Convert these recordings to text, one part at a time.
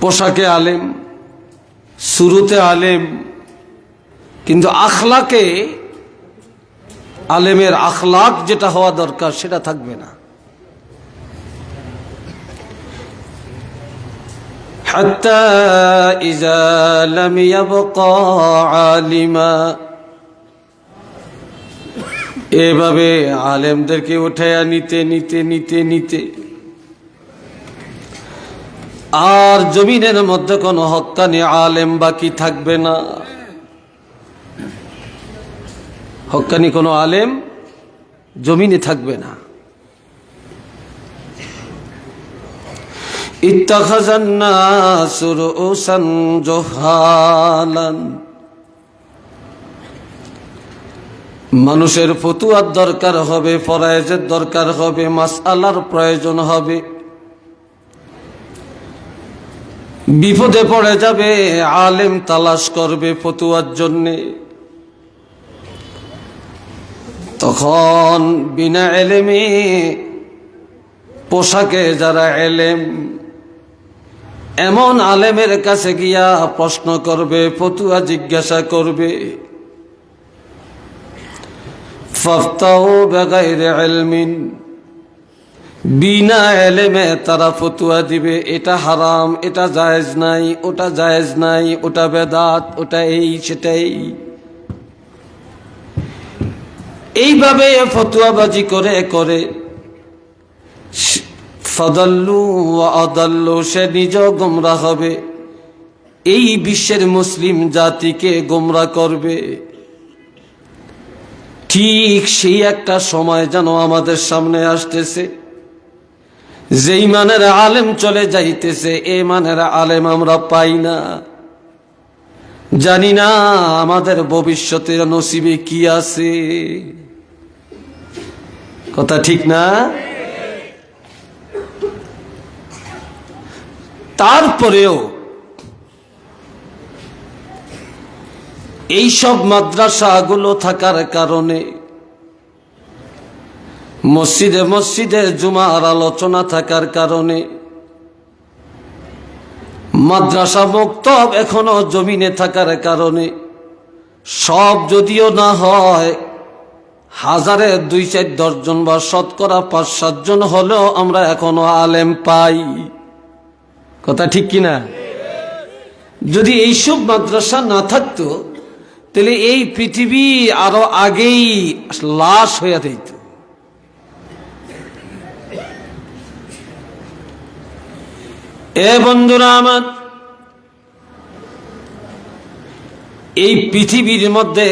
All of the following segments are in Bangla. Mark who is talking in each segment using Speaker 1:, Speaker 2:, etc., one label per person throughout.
Speaker 1: পোশাকে আলেম শুরুতে আলেম কিন্তু আখলাকে আলেমের আখলাক যেটা হওয়া দরকার সেটা থাকবে না حتى إذا لم يبقى عالما এভাবে আলেমদেরকে উঠাইয়া নিতে নিতে নিতে নিতে আর জমিনের মধ্যে কোনো হকানি আলেম বাকি থাকবে না। হকানি কোনো আলেম জমিনে থাকবে না। মানুষের ফতুয়ার দরকার হবে ফরাইজের দরকার হবে মাস আলার প্রয়োজন হবে। বিপদে পড়ে যাবে, আলেম তালাশ করবে ফতুয়ার জন্যে। তখন বিনা এলেমে পোশাকে যারা এলেম, এমন আলেমের কাছে গিয়া প্রশ্ন করবে, ফতুয়া জিজ্ঞাসা করবে। ফাফতাও বেগাইরে এলমিন বিনা এলেমে তারা ফতুয়া দিবে, এটা হারাম, এটা জায়েজ নাই, ওটা জায়েজ নাই, ওটা বেদাত, ওটা এই, সেটাই। এইভাবে ফতুয়াবাজি করে করে। ফদল্লু অদল্লু সে নিজ গোমরা হবে। এই বিশ্বের মুসলিম জাতিকে গোমরা করবে। ঠিক সেই একটা সময় যেন আমাদের সামনে আসতেছে। যেই মানের আলেম চলে যাইতেছে, এ মানের আলেম আমরা পাই না। জানি না আমাদের ভবিষ্যতের নসিবে কি আছে। কথা ঠিক না? তারপরেও এইসব মাদ্রাসাগুলো থাকার কারণে মসজিদে মসজিদে জুমার আলোচনা থাকার কারণে মাদ্রাসা মুক্ত এখনও জমিনে থাকার কারণে সব যদিও না হয়, হাজারে দুই চার দশজন বা শতকরা পাঁচ সাতজন হলেও আমরা এখনও আলেম পাই। কথা ঠিক কিনা যদি এইসব মাদ্রাসা না থাকতো, তাহলে এই পৃথিবী আরও আগেই লাশ হইয়া দিত এ বন্ধুরা আমার এই পৃথিবীর মধ্যে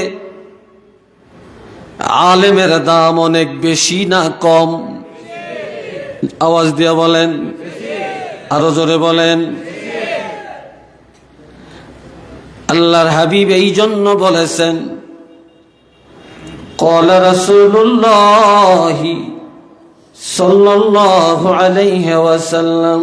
Speaker 1: আলেমের দাম অনেক বেশি না কম আওয়াজ দিয়া বলেন আরো জোরে বলেন আল্লাহর হাবিব এই জন্য বলেছেন قال رسول الله صلى الله عليه وسلم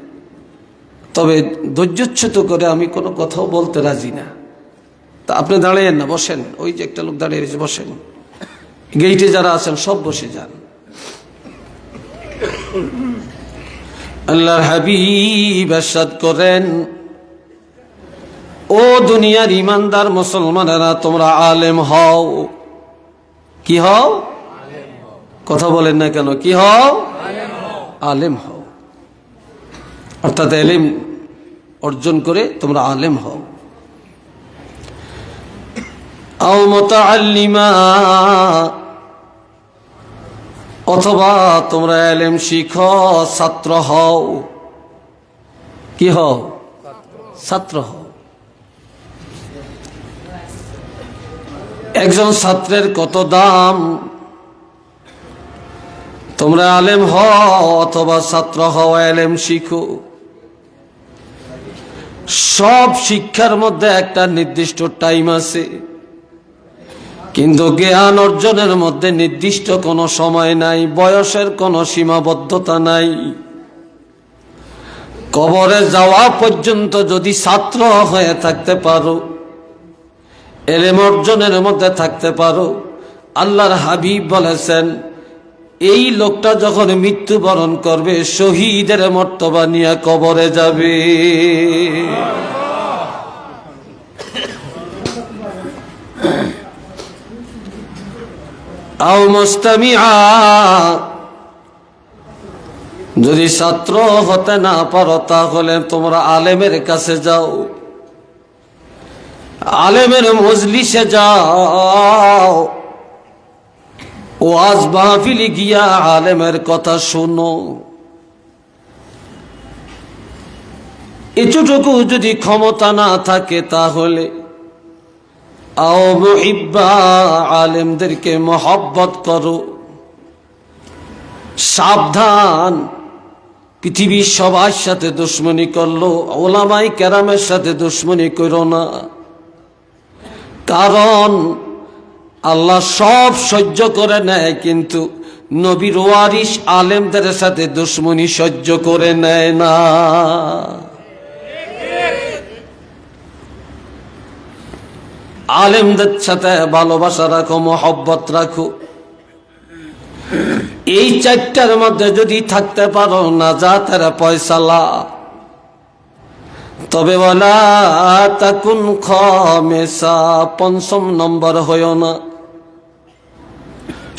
Speaker 1: তবে ধৈর্যচ্যুত করে আমি কোনো কথাও বলতে রাজি না। তা আপনি দাঁড়িয়েন না, বসেন। ওই যে একটা লোক দাঁড়িয়ে রয়েছে, বসেন। গেইটে যারা আছেন, সব বসে যান। আল্লাহর হাবিব করেন, ও দুনিয়ার ইমানদার মুসলমানেরা, তোমরা আলেম হও। কি হও? কথা বলেন না কেন? কি হও? আলেম হও। অর্থাৎ এলিম অর্জন করে তোমরা আলেম হও। অথবা তোমরা এলেম শিখো, ছাত্র হও। কি হও? ছাত্র হও। একজন ছাত্রের কত দাম? তোমরা আলেম হও অথবা ছাত্র হও এলেম শিখো। সব শিক্ষার মধ্যে একটা নির্দিষ্ট টাইম আছে। কিন্তু জ্ঞান অর্জনের মধ্যে নির্দিষ্ট কোনো সময় নাই, বয়সের কোনো সীমাবদ্ধতা নাই। কবরে যাওয়া পর্যন্ত যদি ছাত্র হয়ে থাকতে পারো, এলেম অর্জনের মধ্যে থাকতে পারো, আল্লাহর হাবিব বলেছেন এই লোকটা যখন মৃত্যুবরণ করবে, শহীদের মর্তবা নিয়ে কবরে যাবে। যদি ছাত্র হতে না পারো, তাহলে তোমরা আলেমের কাছে যাও। আলেমের মজলিসে যাও। ওয়াজ মাহফিলি গিয়া আলেমের কথা শোনো। এতটুকু যদি ক্ষমতা না থাকে তাহলে আলেমদেরকে মহব্বত করো। সাবধান, পৃথিবীর সবার সাথে দুশ্মনী করল, ওলামাই ক্যারামের সাথে দুশ্মনী করো না। কারণ আল্লাহ সব সহ্য করে নেয়, কিন্তু নবীর ওয়ারিস আলেমদের সাথে দুশ্মনী সহ্য করে নেয় না। আলেমদের সাথে ভালোবাসা রাখো, মহব্বত রাখো। এই চারটার মধ্যে যদি থাকতে পারো না যা তারা পয়সালা তবে বলা তাকুন খেসা পঞ্চম নম্বর হইও না।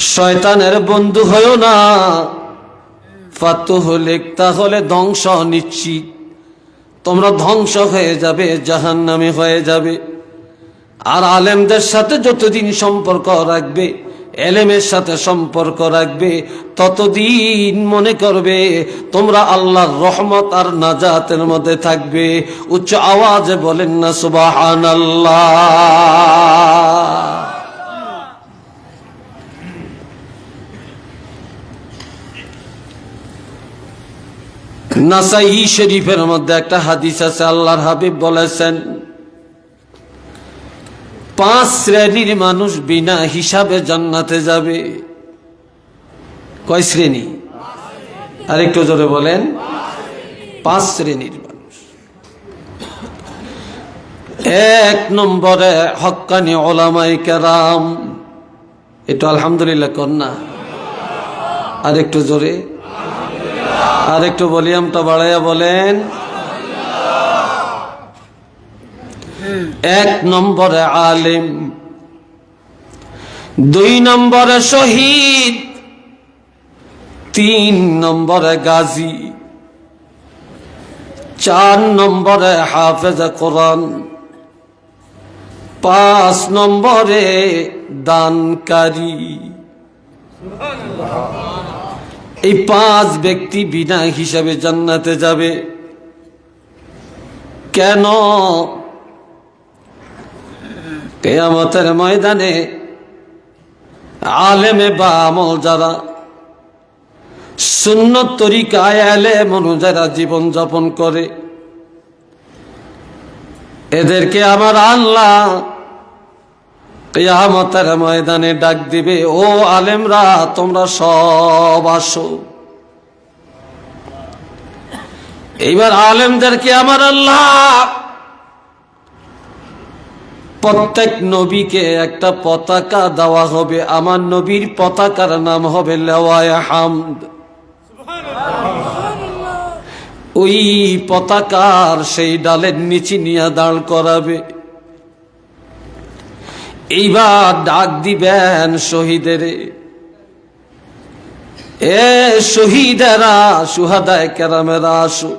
Speaker 1: শয়তানের বন্ধু হইও না। ফাতু হলে তাহলে ধ্বংস নিশ্চিত। তোমরা ধ্বংস হয়ে যাবে জাহান নামে হয়ে যাবে। আর আলেমদের সাথে যতদিন সম্পর্ক রাখবে, এলেমের সাথে সম্পর্ক রাখবে, ততদিন মনে করবে, তোমরা আল্লাহর রহমত আর নাজাতের মধ্যে থাকবে। উচ্চ আওয়াজে বলেন না সুবাহান নাসাই শরীফের মধ্যে একটা হাদিস আছে, আল্লাহর হাবিব বলেছেন, পাঁচ শ্রেণির মানুষ বিনা হিসাবে জান্নাতে যাবে। কয় শ্রেণি? আরেকটু জোরে বলেন। পাঁচ শ্রেণির মানুষ। এক নম্বরে হক্কানি ওলামাই কেরাম। একটু আলহামদুলিল্লাহ কন্যা আরেকটু জোরে। আরেকটু ভলিউমটা বাড়াইয়া বলেন। এক নম্বরে আলিম, দুই নম্বরে শহীদ, তিন নম্বরে গাজী, চার নম্বরে হাফেজা কোরআন, পাঁচ নম্বরে দানকারী। এই পাঁচ ব্যক্তি বিনা হিসাবে জান্নাতে যাবে। কেন? কেয়ামতের ময়দানে আলেমে বা আমল যারা শূন্য তরিকায় আলেম জীবন যাপন করে, এদেরকে আমার আল্লাহ কেয়ামতের ময়দানে ডাক দিবে, ও আলেমরা, তোমরা সব আসো। এইবার আলেমদেরকে আমার আল্লাহ? প্রত্যেক নবীকে একটা পতাকা দেওয়া হবে। আমার নবীর পতাকার নাম হবে হামদ। ওই পতাকার সেই ডালের নিচে নিয়ে দাঁড় করাবে। এইবার ডাক দিবেন শহীদের। এ শহীদেরা, সুহাদায় কেরামেরা আসো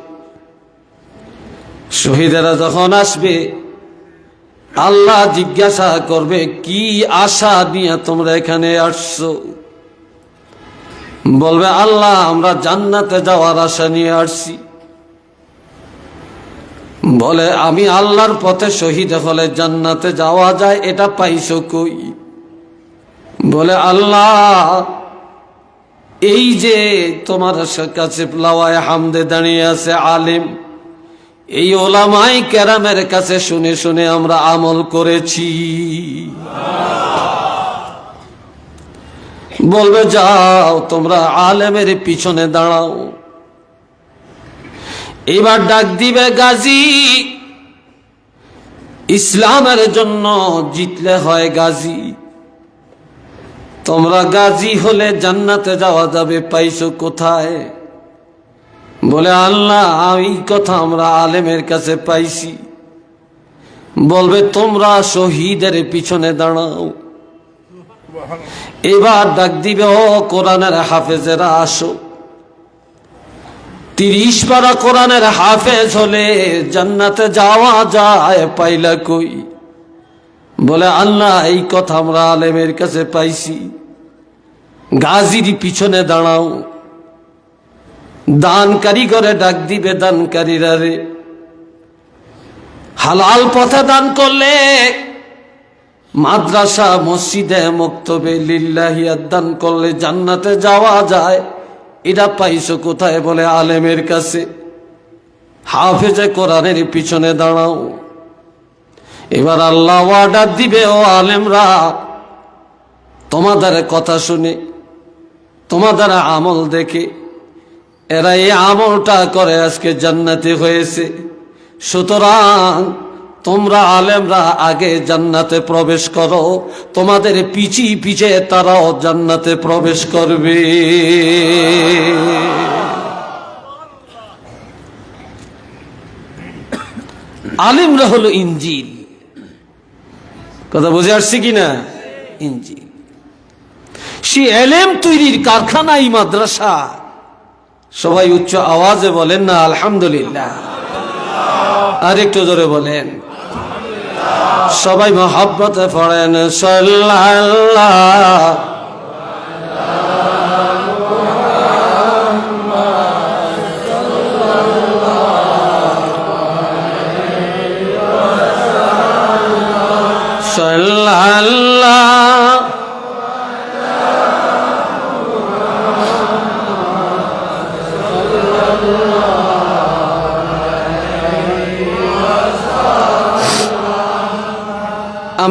Speaker 1: শহীদেরা যখন আসবে, আল্লাহ জিজ্ঞাসা করবে, কি আশা নিয়ে তোমরা এখানে আসছো? বলবে, আল্লাহ, আমরা জান্নাতে যাওয়ার আশা নিয়ে আসছি। বলে, আমি আল্লাহর পথে শহীদ হলে জান্নাতে যাওয়া যায়, এটা পাইছো কই? বলে, আল্লাহ, এই যে তোমার কাছে প্লাওয়ায় হামদে দাঁড়িয়ে আছে আলিম, এই ওলামাই ক্যারামের কাছে শুনে শুনে আমরা আমল করেছি। বলবে, যাও, তোমরা আলেমের পিছনে দাঁড়াও। এবার ডাক দিবে গাজী, ইসলামের জন্য জিতলে হয় গাজী। তোমরা গাজী হলে জান্নাতে যাওয়া যাবে, পাইছো কোথায়? বলে, আল্লাহ, এই কথা আমরা আলেমের কাছে পাইছি। বলবে, তোমরা শহীদের পিছনে দাঁড়াও। এবার ডাক দিবে, ও কোরআনের হাফেজেরা, আসো। তিরিশ পারা কোরআনের হাফেজ হলে জান্নাতে যাওয়া যায়, পাইলা কই? বলে, আল্লাহ, এই কথা আমরা আলেমের কাছে পাইছি। গাজির পিছনে দাঁড়াও। দানকারী করে ডাক দিবে দানকারীরা রে। হালাল পথে দান করলে মাদ্রাসা, মসজিদে, মক্তবে লিল্লাহিয়া দান করলে জান্নাতে যাওয়া যায়। এটা পাইছো কোথায় বলে আলেমের কাছে? হাফেজে কোরআনের পিছনে দাঁড়াও। এবার আল্লাহ অর্ডার দিবে, ও আলেমরা, তোমাদের কথা শুনে, তোমাদের আমল দেখে। এরা এই আমলটা করে আজকে জান্নাতি হয়েছে। সুতরাং তোমরা আলেমরা আগে জান্নাতে প্রবেশ করো। তোমাদের পিছি পিছে তারাও জান্নাতে প্রবেশ করবে। আলিমরা হলো ইঞ্জিল। কথা বুঝে আসছি কিনা ইঞ্জিল। সে এলেম তৈরির কারখানা এই মাদ্রাসা। সবাই উচ্চ আওয়াজে বলেন না, আলহামদুলিল্লাহ। আর একটু জোরে বলেন। সবাই মহাব্বতে পড়েন সাল্লাল্লাহ। সাল্লাল্লাহ।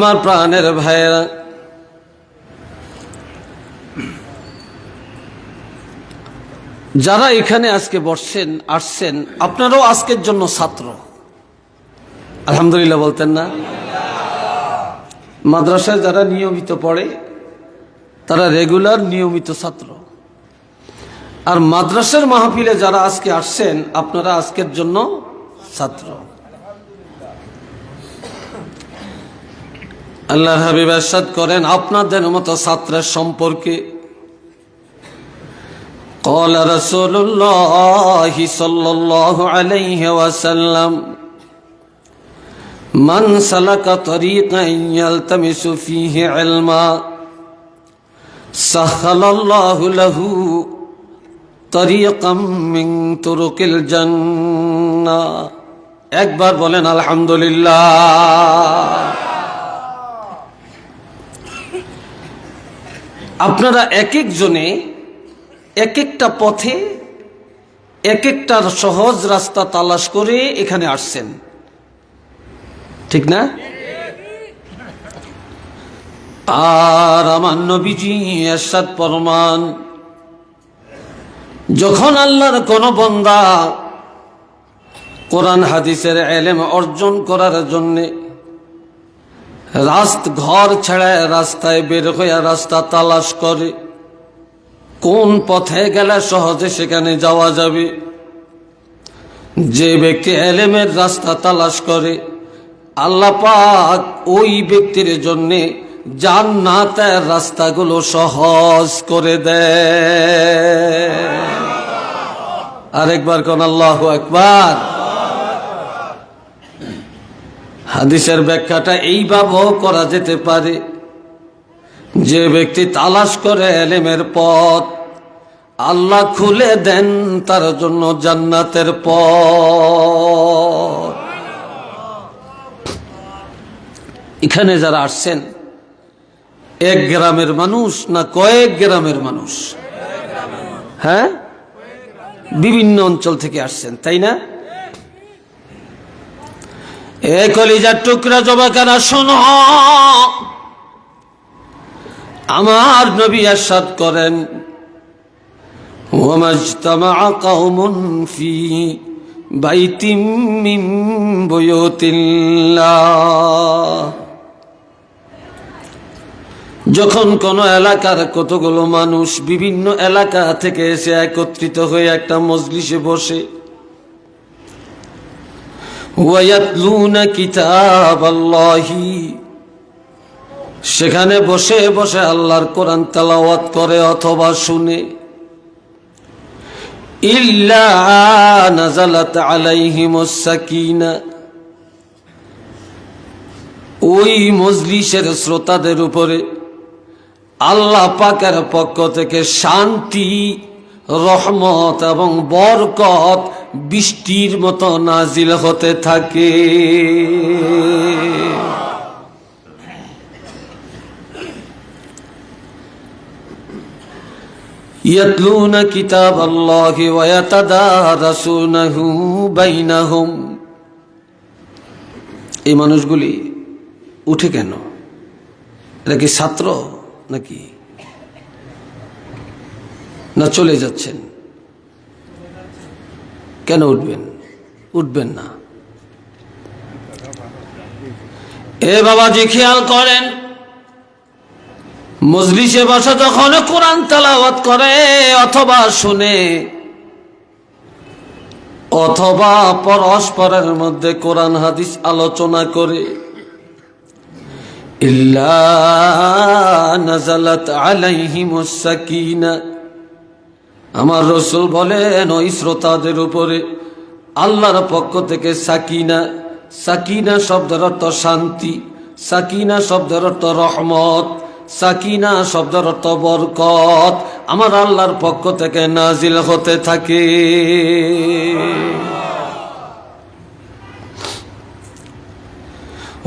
Speaker 1: আমার প্রাণের ভাইয়েরা। যারা এখানে আজকে বসছেন, আসছেন, আপনারাও আজকের জন্য ছাত্র। আলহামদুলিল্লাহ বলতেন না। মাদ্রাসায় যারা নিয়মিত পড়ে, তারা রেগুলার নিয়মিত ছাত্র। আর মাদ্রাসার মাহফিলে যারা আজকে আসছেন, আপনারা আজকের জন্য ছাত্র। আল্লাহ হাবিব এরশাদ করেন আপনাদের মতো ছাত্রের সম্পর্কে قال رسول الله صلى الله عليه وسلم من سلك طريقا يلتمس فيه علما سهل الله له طريقا من طرق الجنة একবার বলেন আলহামদুলিল্লাহ আপনারা এক একজনে এক একটা পথে এক একটা সহজ রাস্তা তালাশ করে এখানে আসছেন। ঠিক না? আর আমার নবীজি এরশাদ পরমান যখন আল্লাহর কোন বন্দা কোরআন, হাদিসের এলেম অর্জন করার জন্যে রাস্ত ঘর ছেড়ে রাস্তায় বের হইয়া রাস্তা তালাশ করে। কোন পথে গেলে সহজে সেখানে যাওয়া যাবে? যে ব্যক্তি এলেমের রাস্তা তালাশ করে, আল্লাহ পাক ওই ব্যক্তির জন্যে জান্নাতের রাস্তাগুলো সহজ করে দেয়। আরেকবার কোন আল্লাহ একবার হাদিসের ব্যাখ্যাটা এইভাবেও করা যেতে পারে। যে ব্যক্তি তালাশ করে এলেমের পথ, আল্লাহ খুলে দেন তার জন্য জান্নাতের পথ। এখানে যারা আসছেন, এক গ্রামের মানুষ না কয়েক গ্রামের মানুষ? হ্যাঁ? বিভিন্ন অঞ্চল থেকে আসছেন, তাই না? এ কলিজার টুকরা জবাকারা শোন। আমার নবী আসাদ করেন যখন কোন এলাকার কতগুলো মানুষ বিভিন্ন এলাকা থেকে এসে একত্রিত হয়ে একটা মজলিসে বসে ওয়ায়াতলুনা কিতাব আল্লাহি সেখানে বসে বসে আল্লাহর কোরআন তেলাওয়াত করে অথবা শুনে। ইল্লা নাজালাত আলাইহিমুস সাকিনা। ওই মজলিসের শ্রোতাদের উপরে আল্লাহ পাকের পক্ষ থেকে শান্তি, রহমত এবং বরকত বৃষ্টির মতো নাজিল হতে থাকে يتلون كتاب الله ويتدارسونه بينهم এই মানুষগুলি উঠে কেন এরা কি ছাত্র নাকি না চলে যাচ্ছেন কেন উঠবেন? উঠবেন না। এ বাবাজি খেয়াল করেন, মজলিসে বসা যখন কোরআন তালাওয়াত করে অথবা শুনে, অথবা পরস্পরের মধ্যে কোরআন হাদিস আলোচনা করে, ইল্লা নাজালাত আলাইহিমুস সাকিনা আমার রসুল বলেন, ওই শ্রোতাদের উপরে আল্লাহর পক্ষ থেকে সাকিনা সাকিনা শব্দের অর্থ শান্তি, সাকিনা শব্দের অর্থ রহমত, সাকিনা শব্দের অর্থ বরকত আমার আল্লাহর পক্ষ থেকে নাজিল হতে থাকে।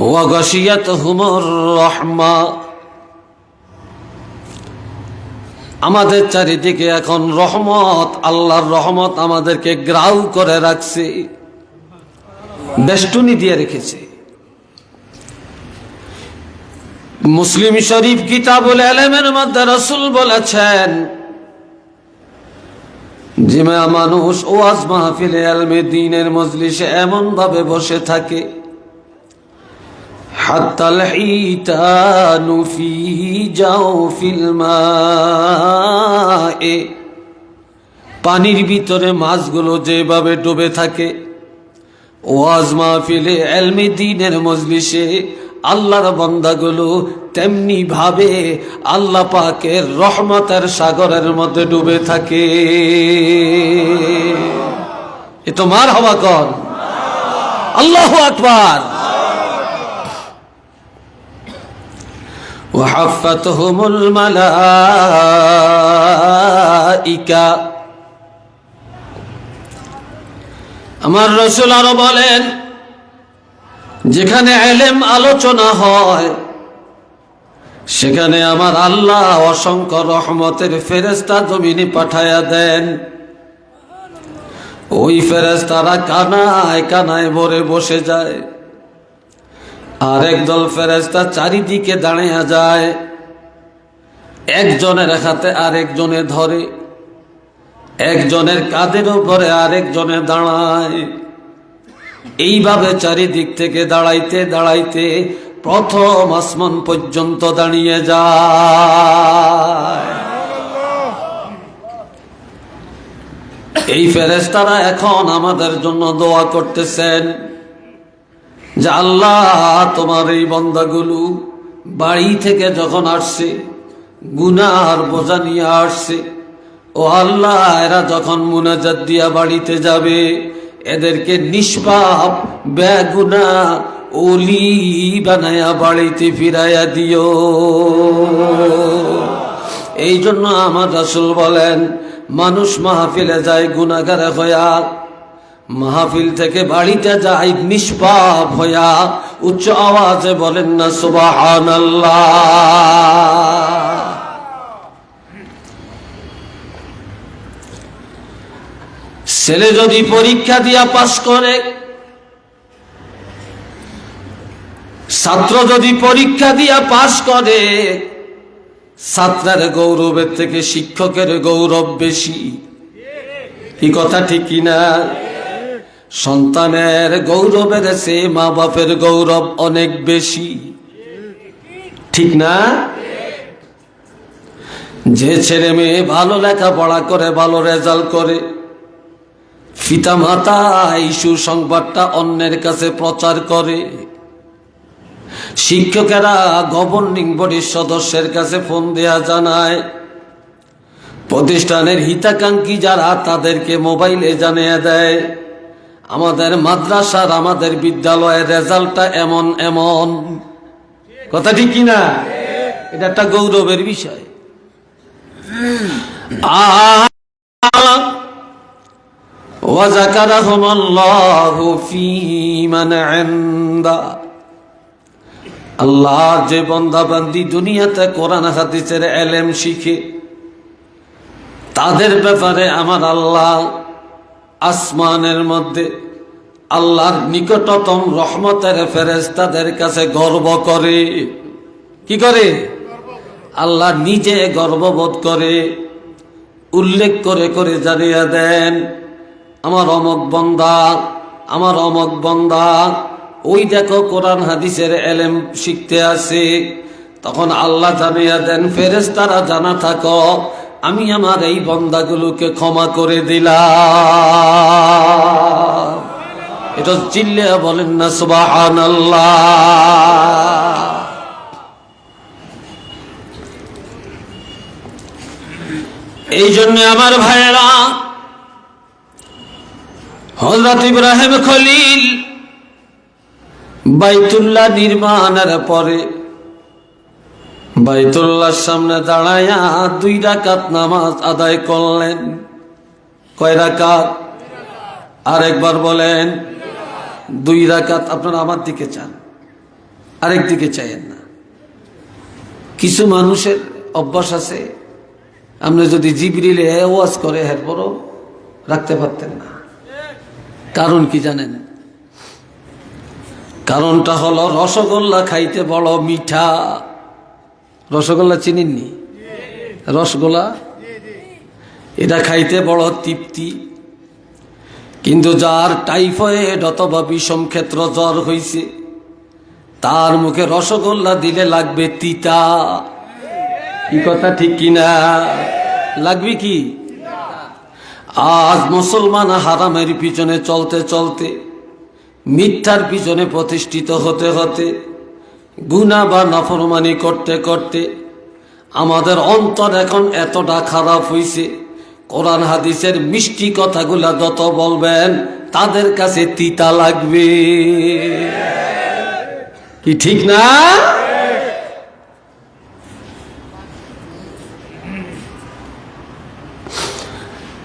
Speaker 1: ওয়াগশিয়াত হুমর রহমা আমাদের চারিদিকে এখন রহমত, আল্লাহর রহমত আমাদেরকে গ্রাউ করে রাখছে। বেষ্টনী দিয়ে রেখেছে। মুসলিম শরীফ কিতাবুল আলমের মধ্যে রসুল বলেছেন যে মানুষ ওয়াজ মাহফিলে আলমে দিনের মজলিসে এমন ভাবে বসে থাকে حتى الحيتان في جوف الماء পানির ভিতরে মাছগুলো যেভাবে ডুবে থাকে ওয়াজ মাহফিলে এলমি দিনের মজলিসে আল্লাহর বন্দাগুলো তেমনি ভাবে আল্লাহ পাকের রহমতের সাগরের মধ্যে ডুবে থাকে এ তো মার হওয়া কন আল্লাহ আকবার وحفتهم الملائكة আমার রসুল আরো বলেন যেখানে এলেম আলোচনা হয় সেখানে আমার আল্লাহ অসংখ্য রহমতের ফেরেস্তা জমিনে পাঠায়া দেন ওই ফেরেস্তারা কানায় কানায় ভরে বসে যায় আর একদল ফেরেস্তা চারিদিকে দাঁড়িয়ে যায়। একজনের হাতে আরেকজনে ধরে, একজনের কাদের উপরে আরেকজনে দাঁড়ায়। এইভাবে চারিদিক থেকে দাঁড়াইতে দাঁড়াইতে প্রথম আসমান পর্যন্ত দাঁড়িয়ে যায়। এই ফেরেস্তারা এখন আমাদের জন্য দোয়া করতেছেন। যে আল্লাহ তোমার এই বন্দাগুলো বাড়ি থেকে যখন আসছে, গুনার বোঝা নিয়ে আসছে, ও আল্লাহ, এরা যখন মুনাজাত দিয়া বাড়িতে যাবে, এদেরকে নিষ্পাপ, বেগুনা, ওলি বানায়া বাড়িতে ফিরাইয়া দিও। এই জন্য আমার রাসুল বলেন, মানুষ মাহফিলে যায় গুনাগারে হয়া মাহফিল থেকে বাড়িতে যাই নিষ্পাপ হইয়া উচ্চ আওয়াজে বলেন না সুবাহান ছেলে যদি পরীক্ষা দিয়া পাশ করে, ছাত্র যদি পরীক্ষা দিয়া পাশ করে, ছাত্রের গৌরবের থেকে শিক্ষকের গৌরব বেশি। কি কথা ঠিক কিনা সন্তানের গৌরবের সে মা বাপের গৌরব অনেক বেশি। ঠিক না? যে ছেলে মেয়ে ভালো লেখাপড়া করে, ভালো রেজাল্ট করে পিতা মাতা এই সুসংবাদটা অন্যের কাছে প্রচার করে, শিক্ষকেরা গভর্নিং বডির সদস্যের কাছে ফোন দেয়া জানায়, প্রতিষ্ঠানের হিতাকাঙ্ক্ষী যারা তাদেরকে মোবাইলে জানিয়ে দেয়। আমাদের মাদ্রাসার আমাদের বিদ্যালয়ের রেজাল্টটা এমন এমন। কথা ঠিক কিনা এটা একটা গৌরবের বিষয়। আল্লাহ যে বন্দাবান্দি দুনিয়াতে কোরআন, হাদিসের এলেম শিখে, তাদের ব্যাপারে আমার আল্লাহ আসমানের মধ্যে আল্লাহর নিকটতম রহমতের ফেরেস্তাদের কাছে গর্ব করে। কি করে? আল্লাহ নিজে গর্ববোধ করে। উল্লেখ করে করে জানিয়ে দেন, আমার অমক বন্দা, আমার অমক বন্দা, ওই দেখো কোরআন হাদিসের এলেম শিখতে আসে। তখন আল্লাহ জানিয়ে দেন ফেরেস তারা জানা থাকো আমি আমার এই বন্দাগুলোকে ক্ষমা করে দিলাম। এটা চিল্লে বলেন না সুবাহান এই জন্য আমার ভাইয়েরা হজরত ইব্রাহিম খলিল বাইতুল্লাহ নির্মাণের পরে বাইতুল্লাহর সামনে দাঁড়াইয়া দুই রাকাত নামাজ আদায় করলেন। কয় রাকাত? আরেকবার বলেন, দুই রাকাত আপনারা আমার দিকে চান, আরেক দিকে চাইেন না। কিছু মানুষের অভ্যাস আছে, আপনি যদি জিবরিলে ওয়াজ করে এরপরও রাখতে পারতেন না। কারণ কি জানেন? কারণটা হলো রসগোল্লা খাইতে বড় মিঠা। রসগোল্লা চিনিননি? রসগোল্লা? এটা খাইতে বড় তৃপ্তি। কিন্তু যার টাইফয়েড অথবা বিষম ক্ষেত্র জ্বর হইছে, তার মুখে রসগোল্লা দিলে লাগবে তিতা। কি কথা, ঠিক কিনা লাগবে কি? আজ মুসলমান হারামের পিছনে চলতে চলতে, মিথ্যার পিছনে প্রতিষ্ঠিত হতে হতে গুণা বা নফরমানি করতে করতে আমাদের অন্তর এখন এতটা খারাপ হইছে। কোরআন হাদিসের মিষ্টি কথাগুলা যত বলবেন, তাদের কাছে তিতা লাগবে। কি ঠিক না?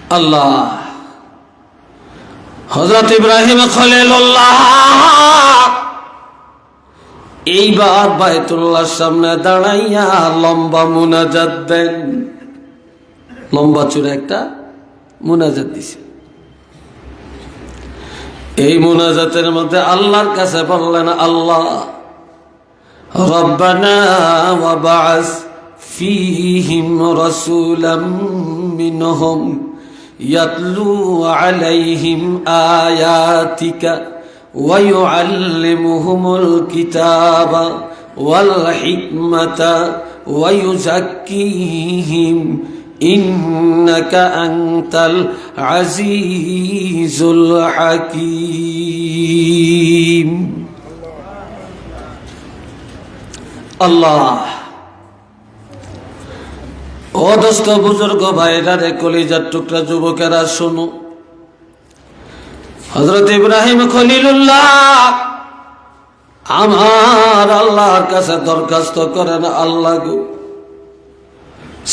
Speaker 1: আল্লাহ হজরত ইব্রাহিম খলিল্লাহ এইবার বায়তুল্লার সামনে দাঁড়াইয়া লম্বা মুনাজাত দেন। লম্বা চূড়া একটা মুনাজাত দিছে। এই মুনাজাতের মধ্যে আল্লাহর কাছে বললেন, আল্লাহ, রব্বানা ওয়াবাস ফিহিম ইয়াতলু আলাইহিম আয়াতিকা ويعلمهم الكتاب والحكمة ويزكيهم إنك أنت العزيز الحكيم الله অদস্ত বুজুর্গ ভাইরা রে কলিজার টুকরা যুবকেরা শোনো হজরত ইব্রাহিম খলিলুল্লাহ, আমার আল্লাহর কাছে দরখাস্ত করেন, আল্লাহ গো,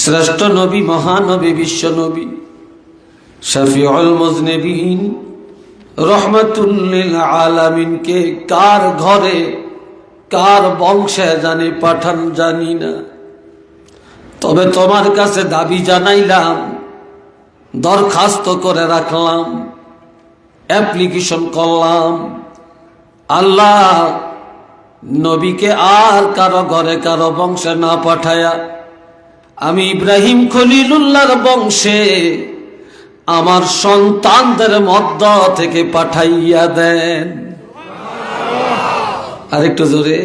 Speaker 1: শ্রেষ্ঠ নবী, মহানবী, বিশ্ব নবী, শফিউল মুজনবিন রহমতুল্লিল আলামিনকে কার ঘরে, কার বংশে জানি পাঠান জানি না। তবে তোমার কাছে দাবি জানাইলাম, দরখাস্ত করে রাখলাম। অ্যাপ্লিকেশন করলাম। আল্লাহ নবীকে আর কারও ঘরে কারও বংশে না পাঠায়া আমি ইব্রাহিম খলিলুল্লাহর বংশে আমার সন্তানদের মধ্য থেকে পাঠাইয়া দেন। আরেকটু জোরে।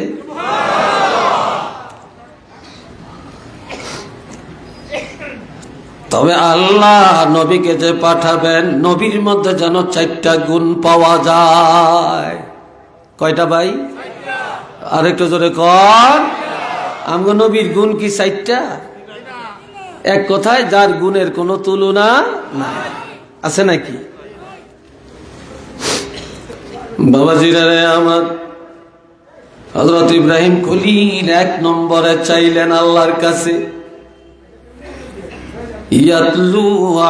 Speaker 1: তবে আল্লাহ নবীকে যে পাঠাবেন, নবীর মধ্যে যেন চারটা গুণ পাওয়া যায়। কয়টা ভাই? আরেকটু জোরে কর আমগো নবীর গুণ কি চারটা? এক কথায় যার গুণের কোনো তুলনা আছে নাকি? বাবাজিরা আমার হজরত ইব্রাহিম খলিল এক নম্বরে চাইলেন আল্লাহর কাছে। ইয়াতলু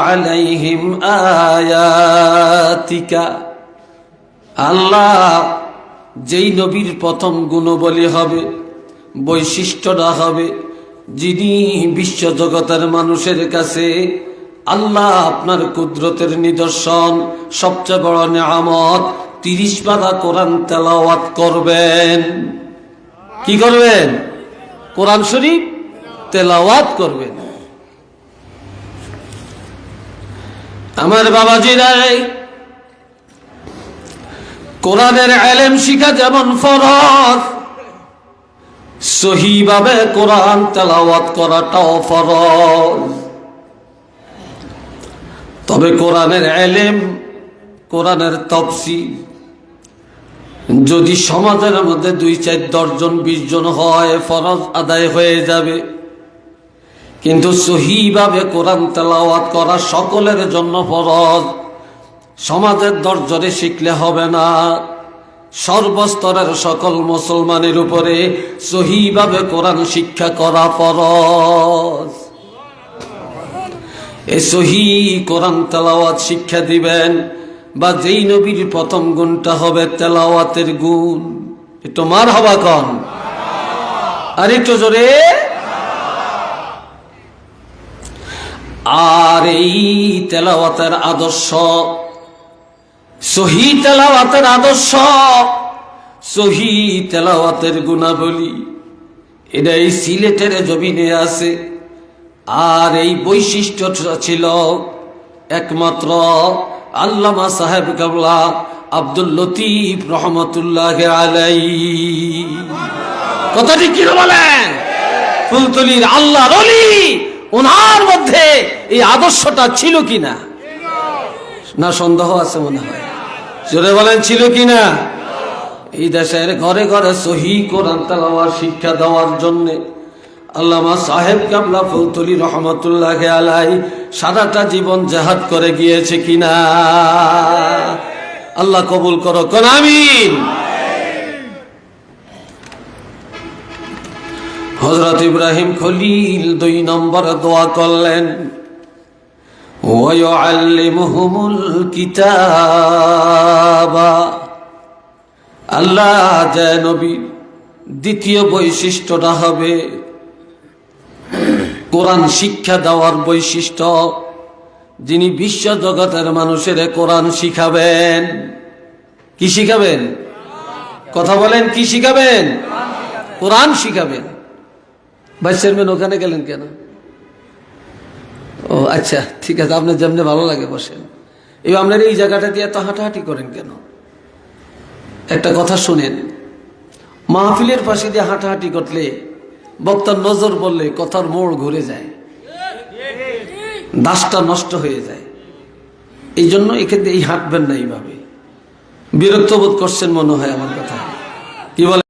Speaker 1: আলাইহিম আয়াতিকা। আল্লাহ যেই নবীর প্রথম গুণবলী হবে, বৈশিষ্ট্যটা হবে, যিনি বিশ্ব জগতের মানুষের কাছে আল্লাহ আপনার কুদরতের নিদর্শন, সবচেয়ে বড় নিয়ামত, তিরিশ পারা কোরআন তেলাওয়াত করবেন। কি করবেন? কোরআন শরীফ তেলাওয়াত করবেন। আমার বাবাজিরা কোরআনের আলেম শিখা যেমন ফরজ, সহিভাবে কোরআন তেলাওয়াত করাটাও ফরজ। তবে কোরআনের এলেম কোরআনের তফসি যদি সমাজের মধ্যে দুই চার দশজন, বিশ জন হয়, ফরজ আদায় হয়ে যাবে। কিন্তু সহিভাবে কোরআন তেলাওয়াত করা সকলের জন্য ফরজ। সমাজের দরজরে শিখলে হবে না। সর্বস্তরের সকল মুসলমানের উপরে সহিভাবে কোরআন শিক্ষা করা ফরজ। এ সহি কোরআন তেলাওয়াত শিক্ষা দিবেন বা যেই নবীর প্রথম গুণটা হবে তেলাওয়াতের গুণ। একটু মার হবা কন? আর একটু জোরে। আর এই তেলাওয়াতের আদর্শ, সহি তেলাওয়াতের আদর্শ, সহি তেলাওয়াতের গুণাবলী। এটা এই সিলেটের জমিনে আছে। আর এই বৈশিষ্ট্যটা ছিল একমাত্র আল্লামা সাহেব কাবলা আব্দুল লতিফ রহমতুল্লাহ আলাই কথাটি কি বলেন? ফুলতলির আল্লাহ রলি ওনার মধ্যে এই আদর্শটা ছিল কিনা? না, সন্দেহ আছে মনে হয়। জোরে বলেন, ছিল কিনা? এই দেশের ঘরে ঘরে সহি কোরআন তালাওয়ার শিক্ষা দেওয়ার জন্য আল্লামা সাহেব কামলা ফৌতলি রহমতুল্লাহ আলাই সারাটা জীবন জাহাদ করে গিয়েছে কিনা? আল্লাহ কবুল করো কোন আমিন। হজরত ইব্রাহিম খলিল দুই নম্বর দোয়া করলেন আল্লাহ জয় নবী, দ্বিতীয় বৈশিষ্ট্যটা হবে কোরআন শিক্ষা দেওয়ার বৈশিষ্ট্য। যিনি বিশ্ব জগতের মানুষের কোরআন শিখাবেন, কি শিখাবেন? কথা বলেন, কি শিখাবেন? কোরআন শিখাবেন। ভাইস চেয়ারম্যান ওখানে গেলেন কেন? ও আচ্ছা ঠিক আছে, আপনার যেমনি ভালো লাগে, বসেন। এই আপনার এই জায়গাটা দিয়ে এত হাঁটাহাঁটি করেন কেন? একটা কথা শুনেন, মাহফিলের পাশে দিয়ে হাঁটাহাঁটি করলে বক্তার নজর পড়লে কথার মোড় ঘুরে যায়। দাসটা নষ্ট হয়ে যায়। এই জন্য এক্ষেত্রে এই হাঁটবেন না এইভাবে। বিরক্ত বোধ করছেন মনে হয় আমার কথা। কি বলে?